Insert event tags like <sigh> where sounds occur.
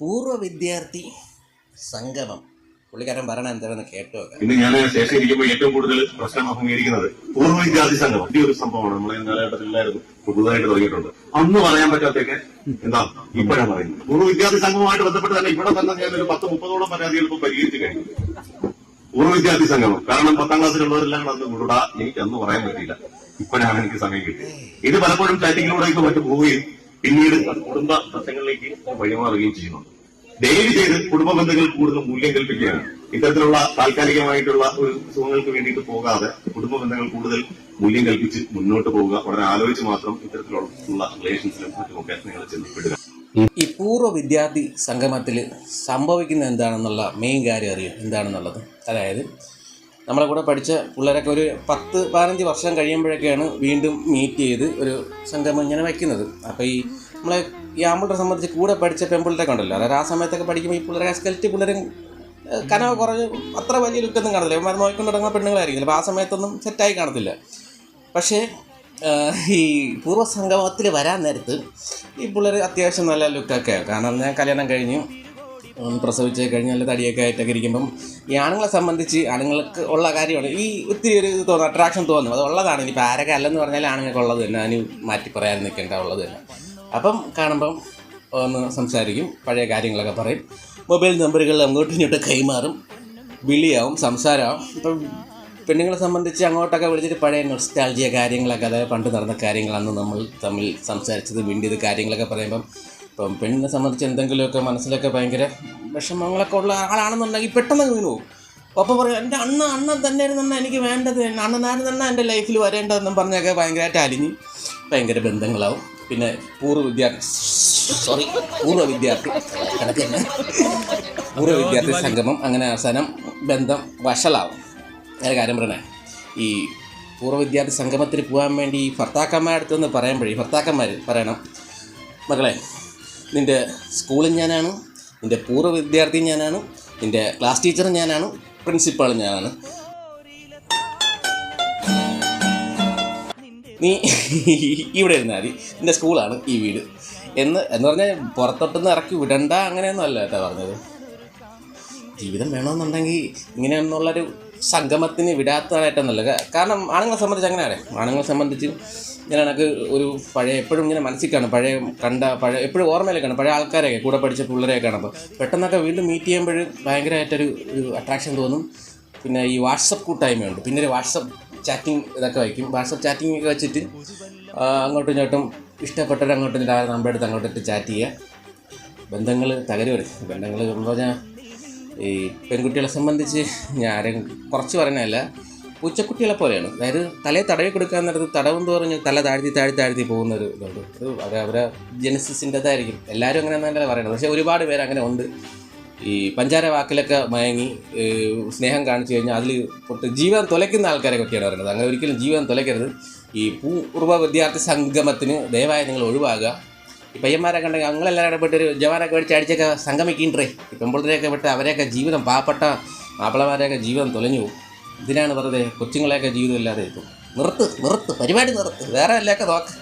പൂർവ വിദ്യാർത്ഥി സംഗമം. പുള്ളിക്കാരൻ പറയണ എന്താണെന്ന് കേട്ടോ ഇന്ന് ഞാൻ ശേഷം ഇരിക്കുമ്പോൾ ഏറ്റവും കൂടുതൽ പ്രശ്നം അഭിമുഖീകരിക്കുന്നത് പൂർവ വിദ്യാർത്ഥി സംഗമം. വലിയ ഒരു സംഭവമാണ് നമ്മളെ കാലഘട്ടത്തിലായിരുന്നു പുതുതായിട്ട് തുടങ്ങിയിട്ടുണ്ട്. അന്ന് പറയാൻ പറ്റാത്തൊക്കെ എന്താ ഇപ്പോഴാണ് പറയുന്നത്? പൂർവ വിദ്യാർത്ഥി സംഘവുമായിട്ട് ബന്ധപ്പെട്ട് തന്നെ ഇവിടെ തന്നെ ഞാൻ ഒരു പത്ത് മുപ്പതോളം പരാതികൾ ഇപ്പൊ പരിഹരിച്ചു കഴിഞ്ഞു. പൂർവ വിദ്യാർത്ഥി സംഗമം. കാരണം പത്താം ക്ലാസ്സിലുള്ളവരെല്ലാം കൂടെ അന്ന് വിടാ എനിക്ക് അന്ന് പറയാൻ പറ്റില്ല ഇപ്പോഴാണ് എനിക്ക് സമയം കിട്ടിയത്. ഇത് പലപ്പോഴും ചാറ്റിങ്ങിലൂടെ ഒക്കെ മറ്റു പോവുകയും പിന്നീട് കുടുംബ പ്രശ്നങ്ങളിലേക്ക് വഴിമാറുകയും ചെയ്യുന്നുണ്ട് ദയവ് ചെയ്ത് കുടുംബ ബന്ധങ്ങൾ കൂടുതൽ മൂല്യം കൽപ്പിക്കുകയാണ്. ഇത്തരത്തിലുള്ള താൽക്കാലികമായിട്ടുള്ള ഒരു സുഖങ്ങൾക്ക് വേണ്ടിയിട്ട് പോകാതെ കുടുംബ ബന്ധങ്ങൾ കൂടുതൽ മൂല്യം കൽപ്പിച്ച് മുന്നോട്ട് പോവുക. വളരെ ആലോചിച്ച് മാത്രം ഇത്തരത്തിലുള്ള റിലേഷൻസിലും മറ്റുമൊക്കെ നിങ്ങൾ ചെന്നപ്പെടുക ഈ പൂർവ വിദ്യാർത്ഥി സംഗമത്തിൽ സംഭവിക്കുന്ന എന്താണെന്നുള്ള മെയിൻ കാര്യം അറിയും എന്താണെന്നുള്ളത്? അതായത് നമ്മളെ കൂടെ പഠിച്ച പിള്ളേരൊക്കെ ഒരു പത്ത് പതിനഞ്ച് വർഷം കഴിയുമ്പോഴൊക്കെയാണ് വീണ്ടും മീറ്റ് ചെയ്ത് ഒരു സംഗമം ഇങ്ങനെ വയ്ക്കുന്നത്. അപ്പോൾ ഈ നമ്മളെ ഈ ആമ്പിളറെ സംബന്ധിച്ച് കൂടെ പഠിച്ച പെൺപിള്ളേരൊക്കെ ഉണ്ടല്ലോ. അതായത് ആ സമയത്തൊക്കെ പഠിക്കുമ്പോൾ ഈ പിള്ളേരെ സ്കെൽറ്റ് പിള്ളേരും കനവ് കുറഞ്ഞ് അത്ര വലിയ ലുക്കൊന്നും കാണത്തില്ല. ഇവന്മാർ നോക്കിക്കൊണ്ട് തുടങ്ങുന്ന പെണ്ണുങ്ങളായിരിക്കും അപ്പോൾ ആ സമയത്തൊന്നും സെറ്റായി കാണത്തില്ല. പക്ഷേ ഈ പൂർവസംഗമത്തിൽ വരാൻ നേരത്ത് ഈ പിള്ളേർ അത്യാവശ്യം നല്ല ലുക്കൊക്കെ കാരണം ഞാൻ കല്യാണം കഴിഞ്ഞു. പ്രസവിച്ച് കഴിഞ്ഞ് നല്ല തടിയൊക്കെ ആയിട്ടൊക്കെ ഇരിക്കുമ്പം ഈ ആണുങ്ങളെ സംബന്ധിച്ച് ആണുങ്ങൾക്ക് ഉള്ള കാര്യമാണ്. ഈ ഒത്തിരി ഒരു ഇത് തോന്നും അട്രാക്ഷൻ തോന്നും അത് ഉള്ളതാണ്. ഇനി ആരൊക്കെ അല്ലെന്ന് പറഞ്ഞാൽ ആണുങ്ങൾക്ക് ഉള്ളത് തന്നെ. അതിന് മാറ്റി പറയാൻ നിൽക്കേണ്ട ഉള്ളത് തന്നെ. അപ്പം കാണുമ്പം ഒന്ന് സംസാരിക്കും. പഴയ കാര്യങ്ങളൊക്കെ പറയും. മൊബൈൽ നമ്പറുകൾ അങ്ങോട്ടും ഇങ്ങോട്ടും കൈമാറും. വിളിയാവും സംസാരമാവും. ഇപ്പം പെണ്ണുങ്ങളെ സംബന്ധിച്ച് അങ്ങോട്ടൊക്കെ വിളിച്ചിട്ട് പഴയ നൊസ്റ്റാൾജിയ കാര്യങ്ങളൊക്കെ അതായത് പണ്ട് നടന്ന കാര്യങ്ങളാണ് നമ്മൾ തമ്മിൽ സംസാരിച്ചത് മിണ്ടിയത് കാര്യങ്ങളൊക്കെ പറയുമ്പം ഇപ്പം പെണ്ണിനെ സംബന്ധിച്ച് എന്തെങ്കിലുമൊക്കെ മനസ്സിലൊക്കെ ഭയങ്കര വിഷമങ്ങളൊക്കെ ഉള്ള ആളാണെന്നുണ്ടെങ്കിൽ പെട്ടെന്ന് വീണു ഒപ്പം പറയും എന്റെ അണ്ണ അണ്ണൻ തന്നെയായിരുന്നു തന്നെ എനിക്ക് വേണ്ടത്. അണ്ണനായിരുന്നു തന്നെ എന്റെ ലൈഫിൽ വരേണ്ടതെന്നും പറഞ്ഞൊക്കെ ഭയങ്കരമായിട്ട് അലിഞ്ഞ് ഭയങ്കര ബന്ധങ്ങളാവും. പിന്നെ പൂർവ വിദ്യാർത്ഥി സോറി പൂർവ വിദ്യാർത്ഥി കണക്ക് തന്നെ. പൂർവ വിദ്യാർത്ഥി സംഗമം അങ്ങനെ അവസാനം ബന്ധം വഷളാവും. ഞാൻ കാര്യം പറഞ്ഞേ ഈ പൂർവ വിദ്യാർത്ഥി സംഗമത്തിൽ പോകാൻ വേണ്ടി ഭർത്താക്കന്മാരുടെ അടുത്തൊന്ന് പറയുമ്പോഴേ ഭർത്താക്കന്മാർ പറയണം മകളെ നിന്റെ സ്കൂളും ഞാനാണ് നിന്റെ പൂർവ വിദ്യാർത്ഥി ഞാനാണ് നിന്റെ ക്ലാസ് ടീച്ചറും ഞാനാണ് പ്രിൻസിപ്പാളും ഞാനാണ്. നീ <laughs> ഇവിടെ ഇരുന്നാൽ മതി. എന്റെ സ്കൂളാണ് ഈ വീട്. എന്ന് എന്ന് പറഞ്ഞാൽ പുറത്തോട്ടൊന്ന് ഇറക്കി വിടണ്ട അങ്ങനെയൊന്നും അല്ല കേട്ടോ പറഞ്ഞത്. ജീവിതം വേണമെന്നുണ്ടെങ്കിൽ ഇങ്ങനെയൊന്നുള്ളൊരു സംഗമത്തിന് വിടാത്തതായിട്ടൊന്നുമല്ല കാരണം ആണുങ്ങളെ സംബന്ധിച്ച് അങ്ങനെയാണ്. ആണുങ്ങളെ സംബന്ധിച്ച് ഇങ്ങനെ എനിക്ക് ഒരു പഴയ എപ്പോഴും ഇങ്ങനെ മനസ്സിൽ കാണും പഴയ കണ്ട പഴയ എപ്പോഴും ഓർമ്മയിലൊക്കെ കാണും പഴയ ആൾക്കാരെയൊക്കെ കൂടെ പഠിച്ച പിള്ളേരെയൊക്കെ കാണുമ്പോൾ പെട്ടെന്നൊക്കെ വീണ്ടും മീറ്റ് ചെയ്യുമ്പോൾ ഭയങ്കരമായിട്ടൊരു ഒരു അട്രാക്ഷൻ തോന്നും. പിന്നെ ഈ വാട്സപ്പ് കൂട്ടായ്മയുണ്ട്. പിന്നെ ഒരു വാട്സപ്പ് ചാറ്റിംഗ് ഇതൊക്കെ വയ്ക്കും. വാട്സപ്പ് ചാറ്റിംഗ് ഒക്കെ വെച്ചിട്ട് അങ്ങോട്ടും ഇങ്ങോട്ടും ഇഷ്ടപ്പെട്ടവരങ്ങോട്ടും നമ്പർ എടുത്ത് അങ്ങോട്ടിട്ട് ചാറ്റ് ചെയ്യുക. ബന്ധങ്ങൾ തകരുവരെ ബന്ധങ്ങൾ എന്ന് പറഞ്ഞാൽ ഈ പെൺകുട്ടികളെ സംബന്ധിച്ച് ഞാൻ കുറച്ച് പറയുന്നതല്ല. പൂച്ചക്കുട്ടികളെ പോലെയാണ്. അതായത് തലയെ തടവി കൊടുക്കാൻ നേരത്ത് തടവും പറഞ്ഞ് തല താഴ്ത്തി താഴ്ത്തി താഴ്ത്തി പോകുന്ന ഒരു ഇതുണ്ട്. അത് അവർ അവരെ ജനസിന്റെതായിരിക്കും എല്ലാവരും അങ്ങനെ തന്നെയല്ല പറയുന്നത്. പക്ഷേ ഒരുപാട് പേര് അങ്ങനെ ഉണ്ട്. ഈ പഞ്ചാര വാക്കിലൊക്കെ മയങ്ങി സ്നേഹം കാണിച്ചു കഴിഞ്ഞാൽ അതിൽ പൊട്ട് ജീവൻ തുലയ്ക്കുന്ന ആൾക്കാരെ പറ്റിയാണ് പറയുന്നത്. അങ്ങനെ ഒരിക്കലും ജീവൻ തുലയ്ക്കരുത്. ഈ പൂർവ വിദ്യാർത്ഥി സംഗമത്തിന് ദയവായി നിങ്ങൾ ഒഴിവാകുക. പയ്യന്മാരൊക്കെ ഉണ്ടെങ്കിൽ ഞങ്ങളെല്ലാവരും ഇടപെട്ട് ഒരു ജവാനൊക്കെ മേടിച്ച് അടിച്ചൊക്കെ സംഗമിക്കണ്ടേ ഈ പെൺപിള്ളേരെയൊക്കെ വിട്ട് അവരെയൊക്കെ ജീവിതം പാവപ്പെട്ട മാപ്പിളമാരെയൊക്കെ ജീവിതം തുലഞ്ഞു ഇതിനാണ് വെറുതെ കൊച്ചുങ്ങളെയൊക്കെ ജീവിതം ഇല്ലാതെ എത്തും നിർത്ത് നിർത്ത് പരിപാടി നിർത്ത്. വേറെ എല്ലൊക്കെ നോക്ക്.